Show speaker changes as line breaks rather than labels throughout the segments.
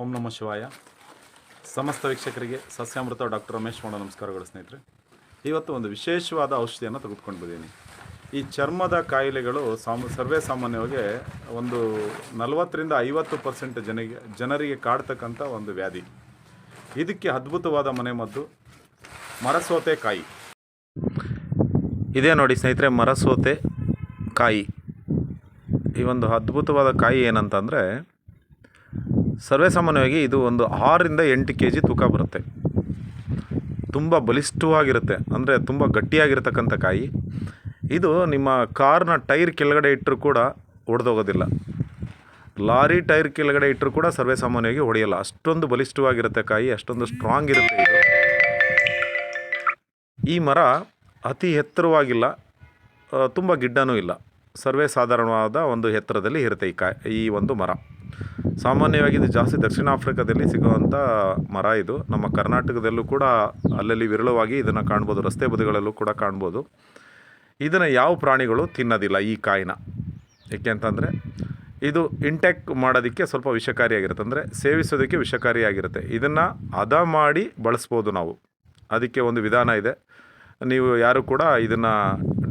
ಓಂ ನಮ ಶಿವಾಯ. ಸಮಸ್ತ ವೀಕ್ಷಕರಿಗೆ ಸಸ್ಯಾಮೃತ ಡಾಕ್ಟರ್ ರಮೇಶ್ ಮಾಡೋ ನಮಸ್ಕಾರಗಳು ಸ್ನೇಹಿತರೆ. ಇವತ್ತು ಒಂದು ವಿಶೇಷವಾದ ಔಷಧಿಯನ್ನು ತೆಗೆದುಕೊಂಡು ಬಿದ್ದೀನಿ ಈ ಚರ್ಮದ ಕಾಯಿಲೆಗಳು ಸಾಮ, ಸರ್ವೇ ಸಾಮಾನ್ಯವಾಗಿ ಒಂದು ನಲವತ್ತರಿಂದ ಐವತ್ತು ಪರ್ಸೆಂಟ್ ಜನಿಗೆ ಜನರಿಗೆ ಕಾಡ್ತಕ್ಕಂಥ ಒಂದು ವ್ಯಾಧಿ. ಇದಕ್ಕೆ ಅದ್ಭುತವಾದ ಮನೆಮದ್ದು ಮರಸೋತೆ ಕಾಯಿ. ಇದೇ ನೋಡಿ ಸ್ನೇಹಿತರೆ, ಮರಸೋತೆ ಕಾಯಿ. ಈ ಒಂದು ಅದ್ಭುತವಾದ ಕಾಯಿ ಏನಂತಂದರೆ ಸರ್ವೇಸಾಮಾನ್ಯವಾಗಿ ಇದು ಒಂದು ಆರರಿಂದ ಎಂಟು ಕೆ ಜಿ ತೂಕ ಬರುತ್ತೆ. ತುಂಬ ಬಲಿಷ್ಠವಾಗಿರುತ್ತೆ. ಅಂದರೆ ತುಂಬ ಗಟ್ಟಿಯಾಗಿರ್ತಕ್ಕಂಥ ಕಾಯಿ. ಇದು ನಿಮ್ಮ ಕಾರ್ನ ಟೈರ್ ಕೆಳಗಡೆ ಇಟ್ಟರೂ ಕೂಡ ಒಡೆದೋಗೋದಿಲ್ಲ. ಲಾರಿ ಟೈರ್ ಕೆಳಗಡೆ ಇಟ್ಟರೂ ಕೂಡ ಸರ್ವೇಸಾಮಾನ್ಯವಾಗಿ ಹೊಡೆಯಲ್ಲ ಅಷ್ಟೊಂದು ಬಲಿಷ್ಠವಾಗಿರುತ್ತೆ ಕಾಯಿ, ಅಷ್ಟೊಂದು ಸ್ಟ್ರಾಂಗ್ ಇರುತ್ತೆ ಇದು. ಈ ಮರ ಅತಿ ಎತ್ತರವಾಗಿಲ್ಲ. ತುಂಬ ಗಿಡ್ಡನೂ ಇಲ್ಲ. ಸರ್ವೇ ಸಾಧಾರಣವಾದ ಒಂದು ಎತ್ತರದಲ್ಲಿ ಇರುತ್ತೆ ಈ ಕಾಯಿ ಈ ಒಂದು ಮರ. ಸಾಮಾನ್ಯವಾಗಿ ಇದು ಜಾಸ್ತಿ ದಕ್ಷಿಣ ಆಫ್ರಿಕಾದಲ್ಲಿ ಸಿಗುವಂಥ ಮರ ಇದು. ನಮ್ಮ ಕರ್ನಾಟಕದಲ್ಲೂ ಕೂಡ ಅಲ್ಲಲ್ಲಿ ವಿರಳವಾಗಿ ಇದನ್ನು ಕಾಣ್ಬೋದು, ರಸ್ತೆ ಬದಿಗಳಲ್ಲೂ ಕೂಡ ಕಾಣ್ಬೋದು. ಇದನ್ನು ಯಾವ ಪ್ರಾಣಿಗಳು ತಿನ್ನೋದಿಲ್ಲ ಈ ಕಾಯಿನ? ಏಕೆಂತಂದರೆ ಇದು ಇಂಟೆಕ್ ಮಾಡೋದಕ್ಕೆ ಸ್ವಲ್ಪ ವಿಷಕಾರಿಯಾಗಿರುತ್ತೆ ಅಂದರೆ ಸೇವಿಸೋದಕ್ಕೆ ವಿಷಕಾರಿಯಾಗಿರುತ್ತೆ ಇದನ್ನು ಹದ ಮಾಡಿ ಬಳಸ್ಬೋದು ನಾವು. ಅದಕ್ಕೆ ಒಂದು ವಿಧಾನ ಇದೆ. ನೀವು ಯಾರು ಕೂಡ ಇದನ್ನು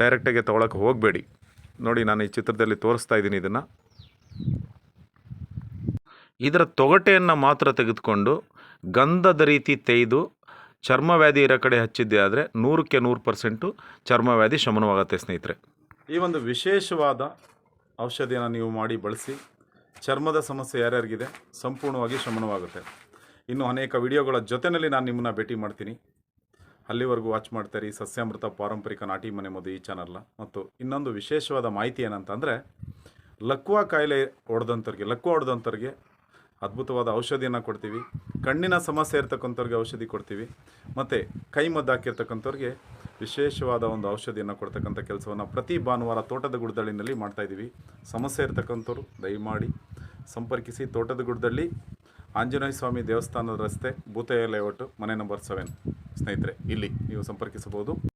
ಡೈರೆಕ್ಟಾಗಿ ತೊಗೊಳಕ್ಕೆ ಹೋಗಬೇಡಿ. ನೋಡಿ, ನಾನು ಈ ಚಿತ್ರದಲ್ಲಿ ತೋರಿಸ್ತಾ ಇದ್ದೀನಿ ಇದನ್ನು. ಇದರ ತೊಗಟೆಯನ್ನು ಮಾತ್ರ ತೆಗೆದುಕೊಂಡು ಗಂಧದ ರೀತಿ ತೇಯ್ದು ಚರ್ಮವ್ಯಾಧಿ ಇರೋ ಕಡೆ ಹಚ್ಚಿದ್ದೆ ಆದರೆ ನೂರಕ್ಕೆ ನೂರು ಪರ್ಸೆಂಟು ಚರ್ಮವ್ಯಾಧಿ ಶಮನವಾಗುತ್ತೆ ಸ್ನೇಹಿತರೆ. ಈ ಒಂದು ವಿಶೇಷವಾದ ಔಷಧಿಯನ್ನು ನೀವು ಮಾಡಿ ಬಳಸಿ ಚರ್ಮದ ಸಮಸ್ಯೆ ಯಾರ್ಯಾರಿಗಿದೆ ಸಂಪೂರ್ಣವಾಗಿ ಶಮನವಾಗುತ್ತೆ. ಇನ್ನು ಅನೇಕ ವಿಡಿಯೋಗಳ ಜೊತೆಯಲ್ಲಿ ನಾನು ನಿಮ್ಮನ್ನು ಭೇಟಿ ಮಾಡ್ತೀನಿ. ಅಲ್ಲಿವರೆಗೂ ವಾಚ್ ಮಾಡ್ತಾರೆ ಈ ಸಸ್ಯಾಮೃತ ಪಾರಂಪರಿಕ ನಾಟಿ ಮನೆ ಮದ್ದು ಈ ಚಾನಲ್ನ. ಮತ್ತು ಇನ್ನೊಂದು ವಿಶೇಷವಾದ ಮಾಹಿತಿ ಏನಂತಂದರೆ, ಲಕ್ವಾ ಕಾಯಿಲೆ ಹೊಡೆದಂಥವ್ರಿಗೆ ಲಕ್ವಾ ಹೊಡೆದಂಥವ್ರಿಗೆ ಅದ್ಭುತವಾದ ಔಷಧಿಯನ್ನು ಕೊಡ್ತೀವಿ. ಕಣ್ಣಿನ ಸಮಸ್ಯೆ ಇರ್ತಕ್ಕಂಥವ್ರಿಗೆ ಔಷಧಿ ಕೊಡ್ತೀವಿ. ಮತ್ತು ಕೈ ಮದ್ದಾಕಿರ್ತಕ್ಕಂಥವ್ರಿಗೆ ವಿಶೇಷವಾದ ಒಂದು ಔಷಧಿಯನ್ನು ಕೊಡ್ತಕ್ಕಂಥ ಕೆಲಸವನ್ನು ಪ್ರತಿ ಭಾನುವಾರ ತೋಟದ ಗುಡ್ದಳ್ಳಿನಲ್ಲಿ ಮಾಡ್ತಾಯಿದ್ದೀವಿ ಸಮಸ್ಯೆ ಇರ್ತಕ್ಕಂಥವ್ರು ದಯಮಾಡಿ ಸಂಪರ್ಕಿಸಿ ತೋಟದ ಗುಡ್ದಳ್ಳಿ ಆಂಜನೇಯ ಸ್ವಾಮಿ ದೇವಸ್ಥಾನದ ರಸ್ತೆ, ಭೂತಯ್ಯ ಲೇಔಟು ಮನೆ ನಂಬರ್ ಸೆವೆನ್ ಸ್ನೇಹಿತರೆ, ಇಲ್ಲಿ ನೀವು ಸಂಪರ್ಕಿಸಬಹುದು.